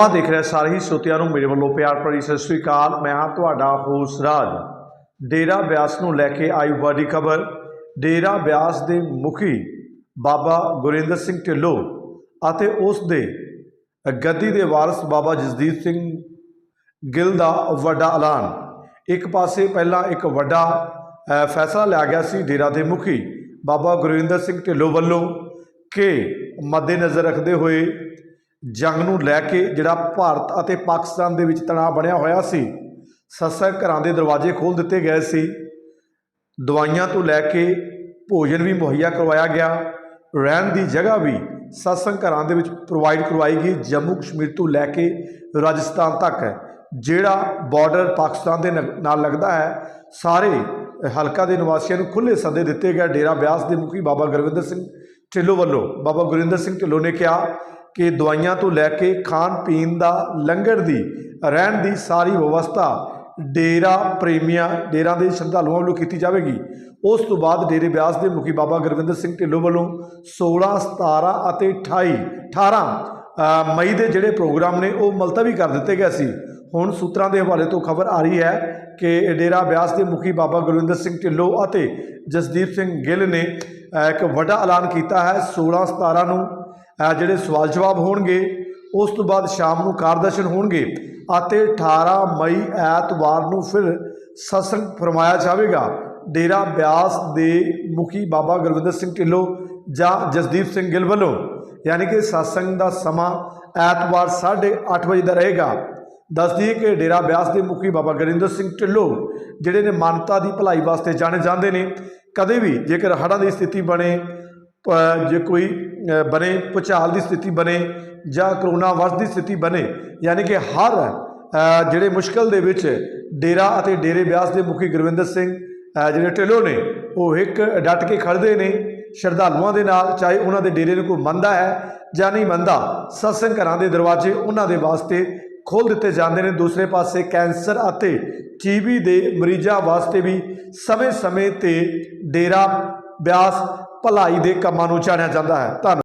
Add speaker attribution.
Speaker 1: ਸਮਾਂ ਦੇਖ ਰਹੇ ਸਾਰੇ ਹੀ ਸਰੋਤਿਆਂ ਨੂੰ ਮੇਰੇ ਵੱਲੋਂ ਪਿਆਰ ਭਰੀ ਸਤਿ ਸ੍ਰੀ ਅਕਾਲ। ਮੈਂ ਹਾਂ ਤੁਹਾਡਾ ਹੋਸ ਰਾਜ। ਡੇਰਾ ਬਿਆਸ ਨੂੰ ਲੈ ਕੇ ਆਈ ਵੱਡੀ ਖਬਰ। ਡੇਰਾ ਬਿਆਸ ਦੇ ਮੁਖੀ ਬਾਬਾ ਗੁਰਿੰਦਰ ਸਿੰਘ ਢਿੱਲੋਂ ਅਤੇ ਉਸ ਦੇ ਗੱਦੀ ਦੇ ਵਾਰਸ ਬਾਬਾ ਜਸਦੀਪ ਸਿੰਘ ਗਿੱਲ ਦਾ ਵੱਡਾ ਐਲਾਨ। ਇੱਕ ਪਾਸੇ ਪਹਿਲਾਂ ਇੱਕ ਵੱਡਾ ਫੈਸਲਾ ਲਿਆ ਗਿਆ ਸੀ ਡੇਰਾ ਦੇ ਮੁਖੀ ਬਾਬਾ ਗੁਰਵਿੰਦਰ ਸਿੰਘ ਢਿੱਲੋਂ ਵੱਲੋਂ ਕਿ ਮੱਦੇਨਜ਼ਰ ਰੱਖਦੇ ਹੋਏ ਜੰਗ ਨੂੰ ਲੈ ਕੇ ਜਿਹੜਾ ਭਾਰਤ ਅਤੇ ਪਾਕਿਸਤਾਨ ਦੇ ਵਿੱਚ ਤਣਾਅ ਬਣਿਆ ਹੋਇਆ ਸੀ ਸਤਸੰਗ ਘਰਾਂ ਦੇ ਦਰਵਾਜ਼ੇ ਖੋਲ੍ਹ ਦਿੱਤੇ ਗਏ ਸੀ। ਦਵਾਈਆਂ ਤੋਂ ਲੈ ਕੇ ਭੋਜਨ ਵੀ ਮੁਹੱਈਆ ਕਰਵਾਇਆ ਗਿਆ। ਰਹਿਣ ਦੀ ਜਗ੍ਹਾ ਵੀ ਸਤਸੰਗ ਘਰਾਂ ਦੇ ਵਿੱਚ ਪ੍ਰੋਵਾਈਡ ਕਰਵਾਈ ਗਈ। ਜੰਮੂ ਕਸ਼ਮੀਰ ਤੋਂ ਲੈ ਕੇ ਰਾਜਸਥਾਨ ਤੱਕ ਹੈ ਜਿਹੜਾ ਬਾਰਡਰ ਪਾਕਿਸਤਾਨ ਦੇ ਨ- ਨਾਲ ਲੱਗਦਾ ਹੈ, ਸਾਰੇ ਹਲਕਾ ਦੇ ਨਿਵਾਸੀਆਂ ਨੂੰ ਖੁੱਲ੍ਹੇ ਸੱਦੇ ਦਿੱਤੇ ਗਏ। ਡੇਰਾ ਬਿਆਸ ਦੇ ਮੁਖੀ ਬਾਬਾ ਗੁਰਵਿੰਦਰ ਸਿੰਘ ਢਿੱਲੋਂ ਵੱਲੋਂ, ਬਾਬਾ ਗੁਰਿੰਦਰ ਸਿੰਘ ਢਿੱਲੋਂ ਨੇ ਕਿਹਾ ਕਿ ਦਵਾਈਆਂ ਤੋਂ ਲੈ ਕੇ ਖਾਣ ਪੀਣ ਦਾ ਲੰਗਰ ਦੀ, ਰਹਿਣ ਦੀ ਸਾਰੀ ਵਿਵਸਥਾ ਡੇਰਾ ਪ੍ਰੇਮੀਆਂ, ਡੇਰਾ ਦੇ ਸ਼ਰਧਾਲੂਆਂ ਵੱਲੋਂ ਕੀਤੀ ਜਾਵੇਗੀ। ਉਸ ਤੋਂ ਬਾਅਦ ਡੇਰੇ ਬਿਆਸ ਦੇ ਮੁਖੀ ਬਾਬਾ ਗੁਰਵਿੰਦਰ ਸਿੰਘ ਢਿੱਲੋਂ ਵੱਲੋਂ 16 17 ਅਤੇ 28 18 ਮਈ ਦੇ ਜਿਹੜੇ ਪ੍ਰੋਗਰਾਮ ਨੇ, ਉਹ ਮੁਲਤਵੀ ਕਰ ਦਿੱਤੇ ਗਏ ਸੀ। ਹੁਣ ਸੂਤਰਾਂ ਦੇ ਹਵਾਲੇ ਤੋਂ ਖਬਰ ਆ ਰਹੀ ਹੈ ਕਿ ਡੇਰਾ ਬਿਆਸ ਦੇ ਮੁਖੀ ਬਾਬਾ ਗੁਰਵਿੰਦਰ ਸਿੰਘ ਢਿੱਲੋਂ ਅਤੇ ਜਸਦੀਪ ਸਿੰਘ ਗਿੱਲ ਨੇ ਇੱਕ ਵੱਡਾ ਐਲਾਨ ਕੀਤਾ ਹੈ। 16 17 ਨੂੰ ਜਿਹੜੇ ਸਵਾਲ ਜਵਾਬ ਹੋਣਗੇ, ਉਸ ਤੋਂ ਬਾਅਦ ਸ਼ਾਮ ਨੂੰ ਕਾਰਦਰਸ਼ਨ ਹੋਣਗੇ ਅਤੇ 18 ਮਈ ਐਤਵਾਰ ਨੂੰ ਫਿਰ ਸਤਸੰਗ ਫਰਮਾਇਆ ਜਾਵੇਗਾ। ਡੇਰਾ ਬਿਆਸ ਦੇ ਮੁਖੀ ਬਾਬਾ ਗੁਰਵਿੰਦਰ ਸਿੰਘ ਢਿੱਲੋਂ ਜਾਂ ਜਸਦੀਪ ਸਿੰਘ ਗਿੱਲ ਵੱਲੋਂ। ਯਾਨੀ ਕਿ ਸਤਸੰਗ ਦਾ ਸਮਾਂ ਐਤਵਾਰ 8:30 ਵਜੇ ਦਾ ਰਹੇਗਾ। ਦੱਸ ਕਿ ਡੇਰਾ ਬਿਆਸ ਦੇ ਮੁਖੀ ਬਾਬਾ ਗੁਰਿੰਦਰ ਸਿੰਘ ਢਿੱਲੋਂ, ਜਿਹੜੇ ਨੇ ਮਾਨਤਾ ਦੀ ਭਲਾਈ ਵਾਸਤੇ ਜਾਣੇ ਜਾਂਦੇ ਨੇ, ਕਦੇ ਵੀ ਜੇਕਰ ਹੜ੍ਹਾਂ ਦੀ ਸਥਿਤੀ ਬਣੇ ਜੇ ਕੋਈ ਬਣੇ, ਭੁਚਾਲ ਦੀ ਸਥਿਤੀ ਬਣੇ ਜਾਂ ਕਰੋਨਾ ਵਾਇਰਸ ਦੀ ਸਥਿਤੀ ਬਣੇ, ਯਾਨੀ ਕਿ ਹਰ ਜਿਹੜੇ ਮੁਸ਼ਕਲ ਦੇ ਵਿੱਚ ਡੇਰਾ ਅਤੇ ਡੇਰੇ ਬਿਆਸ ਦੇ ਮੁਖੀ ਗੁਰਵਿੰਦਰ ਸਿੰਘ ਜਿਹੜੇ ਢਿੱਲੋਂ ਨੇ, ਉਹ ਇੱਕ ਡਟ ਕੇ ਖੜਦੇ ਨੇ, ਸ਼ਰਧਾਲੂਆਂ ਦੇ ਨਾਲ, ਚਾਹੇ ਉਹਨਾਂ ਦੇ ਡੇਰੇ ਨੂੰ ਕੋਈ ਮੰਨਦਾ ਹੈ ਜਾਂ ਨਹੀਂ ਮੰਨਦਾ, ਸਤਸੰਗ ਘਰਾਂ ਦੇ ਦਰਵਾਜ਼ੇ ਉਹਨਾਂ ਦੇ ਵਾਸਤੇ ਖੋਲ ਦਿੱਤੇ ਜਾਂਦੇ ਨੇ। ਦੂਸਰੇ ਪਾਸੇ ਕੈਂਸਰ ਅਤੇ ਟੀਬੀ ਦੇ ਮਰੀਜ਼ਾਂ ਵਾਸਤੇ ਵੀ ਸਮੇਂ-ਸਮੇਂ ਤੇ ਡੇਰਾ ਬਿਆਸ ਭਲਾਈ ਦੇ ਕੰਮਾਂ ਨੂੰ ਜਾਣਿਆ ਜਾਂਦਾ ਹੈ। ਧੰਨਵਾਦ।